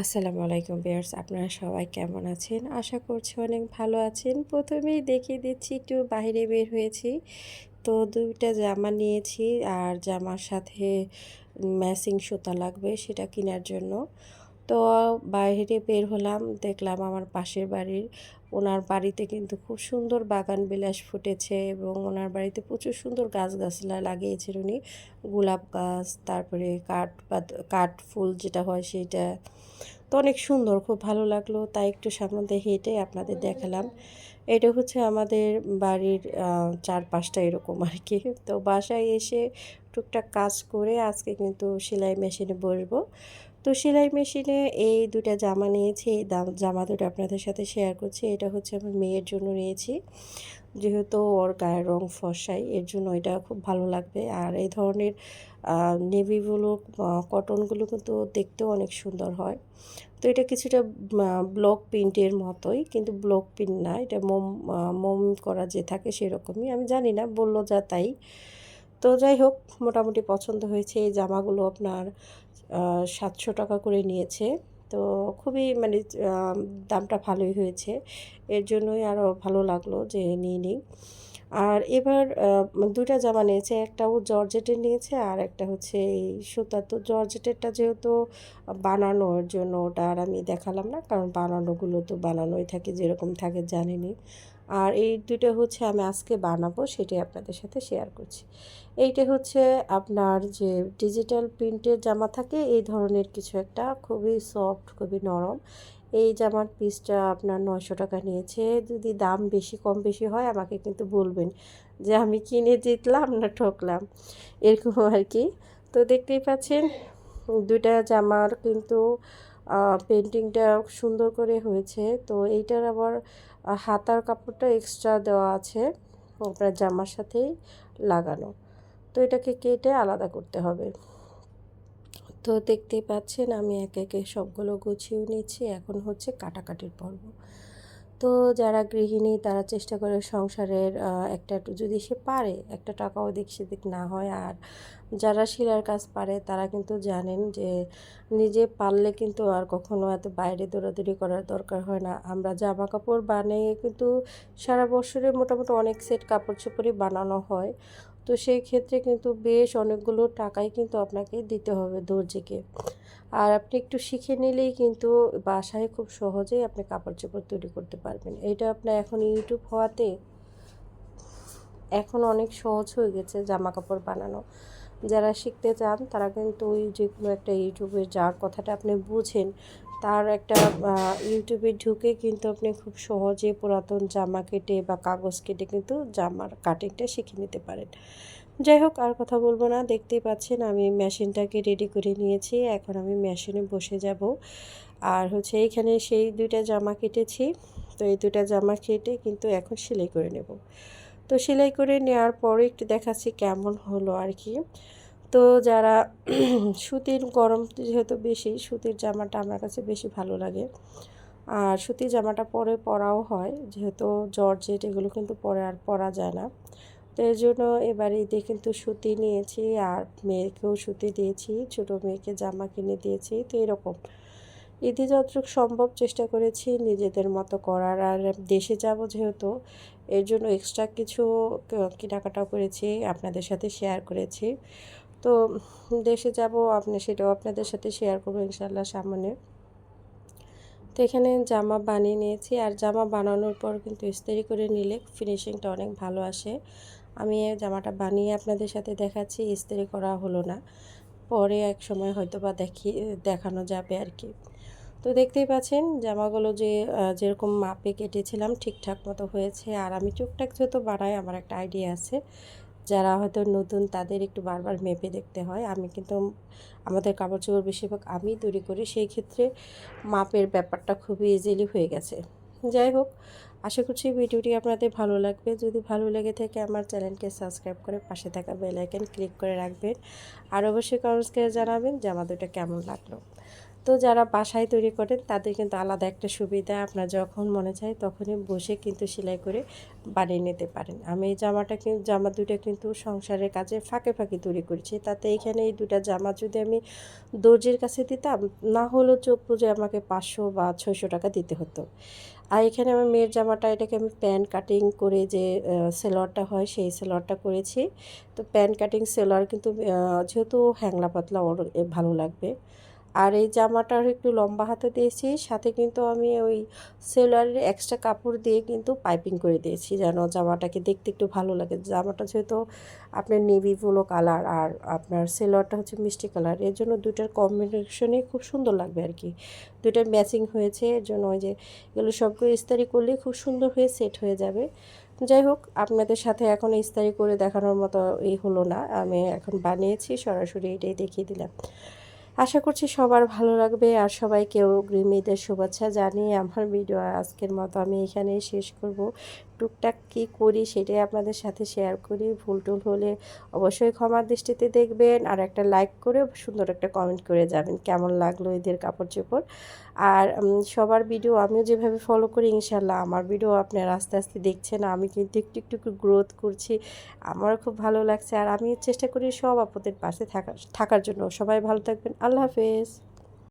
আসসালামু আলাইকুম বিয়ার্স আপনারা সবাই কেমন আছেন? আশা করছি অনেক ভালো আছেন। প্রথমেই দেখিয়ে দিচ্ছি, একটু বাইরে বের হয়েছি। তো দুইটা জামা নিয়েছি আর জামার সাথে ম্যাসিং সুতা লাগবে সেটা কেনার জন্য। তো বাইরে বের হলাম, দেখলাম আমার পাশের বাড়ির ওনার বাড়িতে কিন্তু খুব সুন্দর বাগান বিলাস ফুটেছে এবং ওনার বাড়িতে প্রচুর সুন্দর গাছ গাছলা লাগিয়েছেন উনি। গোলাপ গাছ, তারপরে কাঠ বা কাঠ ফুল যেটা হয় সেটা। তো অনেক সুন্দর, খুব ভালো লাগল। তাই একটু সামনে হেঁটে আপনাদের দেখালাম। এটা হচ্ছে আমাদের বাড়ির চারপাশটা এরকম আর কি। তো বাসায় এসে টুকটাক কাজ করে আজকে কিন্তু সেলাই মেশিনে বসবো। তো সেলাই মেশিনে এই দুটা জামা নিয়েছি, এই জামা দুটো আপনাদের সাথে শেয়ার করছি। এটা হচ্ছে আমার মেয়ের জন্য নিয়েছি। যেহেতু ওর গায়ের রং ফসাই এর জন্য এটা খুব ভালো লাগবে। আর এই ধরনের নেভিগুলো কটনগুলো কিন্তু দেখতেও অনেক সুন্দর হয়। তো এটা কিছুটা ব্লক প্রিন্টের মতোই, কিন্তু ব্লক প্রিন্ট না, এটা মোম মোম করা যে থাকে সেরকমই। আমি জানি না, বলল যা তাই। তো যাই হোক, মোটামুটি পছন্দ হয়েছে এই জামাগুলো আপনার। সাতশো টাকা করে নিয়েছে। তো খুবই মানে দামটা ভালোই হয়েছে। এর জন্যই আরও ভালো লাগল যে নিয়ে নিই আর এবার দুটা জামা নিয়েছে, একটা ও জর্জেটের নিয়েছে আর একটা হচ্ছে এই সুতা। তো জর্জেটেরটা যেহেতু বানানোর জন্য ওটা আর আমি দেখালাম না, কারণ বানানোগুলো তো বানানোই থাকে, যেরকম থাকে জানিনি আর এই দুটো হচ্ছে আমি আজকে বানাবো, সেটাই আপনাদের সাথে শেয়ার করছি। এইটা হচ্ছে আপনার যে ডিজিটাল প্রিন্টের জামা থাকে, এই ধরনের কিছু একটা, খুবই সফট খুবই নরম। এই জামার পিসটা আপনার নয়শো টাকা নিয়েছে, যদি দাম বেশি, কম বেশি হয়, আমাকে কিন্তু বলবেন যে আমি কিনে জিতলাম না ঠকলাম, এরকম আর কি। তো দেখতেই পাচ্ছেন, দুইটা জামার কিন্তু পেন্টিংটা সুন্দর করে হয়েছে। তো এইটার আবার হাতার কাপড়টা এক্সট্রা দেওয়া আছে আপনার জামার সাথেই লাগানো। তো এটাকে কেটে আলাদা করতে হবে। তো দেখতেই পাচ্ছেন, আমি একে একে সবগুলো গুছিয়ে নিচ্ছি। এখন হচ্ছে কাটাকাটির পর্ব। তো যারা গৃহিণী তারা চেষ্টা করে সংসারের একটা যদি সে পারে, একটা টাকা ওদিক সেদিক না হয়। আর যারা শিলার কাজ পারে তারা কিন্তু জানেন যে নিজে পারলে কিন্তু আর কখনো এত বাইরে দৌড়াদৌড়ি করার দরকার হয় না। আমরা জামা কাপড় বানিয়ে কিন্তু সারা বছরে মোটামুটি অনেক সেট কাপড় চোপড়ই বানানো হয়। তো সেই ক্ষেত্রে কিন্তু বেশ অনেকগুলো টাকাই কিন্তু আপনাকে দিতে হবে দর্জিকে আর আপনি একটু শিখে নিলেই কিন্তু বাসায় খুব সহজেই আপনি কাপড় চোপড় তৈরি করতে পারবেন। এটা আপনার এখন ইউটিউব হওয়াতে এখন অনেক সহজ হয়ে গেছে জামা কাপড় বানানো। যারা শিখতে চান তারা কিন্তু ওই যে কোনো একটা ইউটিউবে যার কথাটা আপনি বুঝেন তার একটা ইউটিউবে ঢুকে কিন্তু আপনি খুব সহজে পুরাতন জামা কেটে বা কাগজ কেটে কিন্তু জামার কাটিংটা শিখে নিতে পারেন। যাই হোক, আর কথা বলব না। দেখতেই পাচ্ছেন আমি মেশিনটাকে রেডি করে নিয়েছি। এখন আমি মেশিনে বসে যাব। আর হচ্ছে এইখানে সেই দুইটা জামা কেটেছি। তো এই দুইটা জামা কেটে কিন্তু এখন সেলাই করে নেব। তো সেলাই করে নেওয়ার পরে একটু দেখাচ্ছি কেমন হলো আর কি। তো যারা সুতির গরম যেহেতু বেশি, সুতির জামাটা আমার কাছে বেশি ভালো লাগে। আর সুতির জামাটা পরে পরাও হয়, যেহেতু জর্জেট এগুলো কিন্তু পরে আর পরা যায় না। তো এর জন্য এবার ঈদে কিন্তু সুতি নিয়েছি, আর মেয়েকেও সুতি দিয়েছি, ছোটো মেয়েকে জামা কিনে দিয়েছি, তো এরকম। ঈদে যতটুকু সম্ভব চেষ্টা করেছি নিজেদের মতো করার, আর দেশে যাব যেহেতু, এর জন্য এক্সট্রা কিছু কেনাকাটাও করেছি, আপনাদের সাথে শেয়ার করেছি। তো দেশে যাব, আপনি সেটাও আপনাদের সাথে শেয়ার করব ইনশাল্লাহ সামনে। তো এখানে জামা বানিয়ে নিয়েছি, আর জামা বানানোর পর কিন্তু ইস্ত্রি করে নিলে ফিনিশিংটা অনেক ভালো আসে। আমি জামাটা বানিয়ে আপনাদের সাথে দেখাচ্ছি, ইস্ত্রি করা হলো না। পরে এক সময় হয়তো বা দেখি, দেখানো যাবে আর কি। তো দেখতেই পাচ্ছেন, জামাগুলো যে যেরকম মাপে কেটেছিলাম ঠিকঠাক মতো হয়েছে। আর আমি টুকটাক যেহেতু বানাই, আমার একটা আইডিয়া আছে। যারা হয়তো নতুন তাদের একটু বারবার মেপে দেখতে হয়। আমি কিন্তু আমাদের কাপড় চোপড় বেশিরভাগ আমি তৈরি করি। সেই ক্ষেত্রে মাপের ব্যাপারটা খুবই ইজিলি হয়ে গেছে। যাই হোক, আশা করছি ভিডিওটি আপনাদের ভালো লাগবে। যদি ভালো লেগে থাকে আমার চ্যানেলকে সাবস্ক্রাইব করে পাশে থাকা বেল আইকন ক্লিক করে রাখবেন। আর অবশ্যই কমেন্টস করে জানাবেন যে আমাদেরটা কেমন লাগল। তো যারা বাসায় তৈরি করেন, তাদের কিন্তু আলাদা একটা সুবিধা। আপনার যখন মনে চায় তখনই বসে কিন্তু সেলাই করে বানিয়ে নিতে পারেন। আমি এই জামাটা কিন্তু জামা দুটা কিন্তু সংসারের কাজে ফাঁকে ফাঁকে তৈরি করেছি। তাতে এখানে এই দুটা জামা যদি আমি দর্জির কাছে দিতাম, না হলেও চোখ পুজো আমাকে পাঁচশো বা ছয়শো টাকা দিতে হতো। আর এখানে আমার মেয়ের জামাটা, এটাকে আমি প্যান্ট কাটিং করে যে সেলোয়ারটা হয়, সেই সেলোয়ারটা করেছি। তো প্যান্ট কাটিং, সেলোয়ার কিন্তু যেহেতু হ্যাংলা পাতলা, ওর ভালো লাগবে। আর এই জামাটার একটু লম্বা হাতে দিয়েছি, সাথে কিন্তু আমি ওই সেলোয়ারের এক্সট্রা কাপড় দিয়ে কিন্তু পাইপিং করে দিয়েছি, যেন জামাটাকে দেখতে একটু ভালো লাগে। জামাটা যেহেতু আপনার নেভি ব্লু কালার আর আপনার সেলোয়ারটা হচ্ছে মিষ্টি কালারের জন্য দুইটার কম্বিনেশনে খুব সুন্দর লাগবে আর কি। দুইটার ম্যাচিং হয়েছে, এর জন্য ওই যে এগুলো সবগুলো ইস্তারি করলে খুব সুন্দর হয়ে সেট হয়ে যাবে। যাই হোক, আপনাদের সাথে এখন ইস্তারি করে দেখানোর মতো এই হলো না, আমি এখন বানিয়েছি, সরাসরি এটাই দেখিয়ে দিলাম। আশা করছি সবার ভালো লাগবে আর সবাইকেও ঈদের শুভেচ্ছা জানিয়ে আমার ভিডিও আজকের মতো আমি এখানেই শেষ করব। টুকটাক কী করি সেটাই আপনাদের সাথে শেয়ার করি। ভুল টুল হলে অবশ্যই ক্ষমার দৃষ্টিতে দেখবেন আর একটা লাইক করে সুন্দর একটা কমেন্ট করে যাবেন। কেমন লাগল এদের কাপড় চোপড় আর সবার ভিডিও আমিও যেভাবে ফলো করি ইনশাল্লাহ আমার ভিডিও আপনারা আস্তে আস্তে দেখছেন। আমি কিন্তু একটু একটু গ্রোথ করছি। আমারও খুব ভালো লাগছে। আর আমি চেষ্টা করি সব আপদের পাশে থাকার থাকার জন্য। সবাই ভালো থাকবেন। আল্লাহ হাফেজ।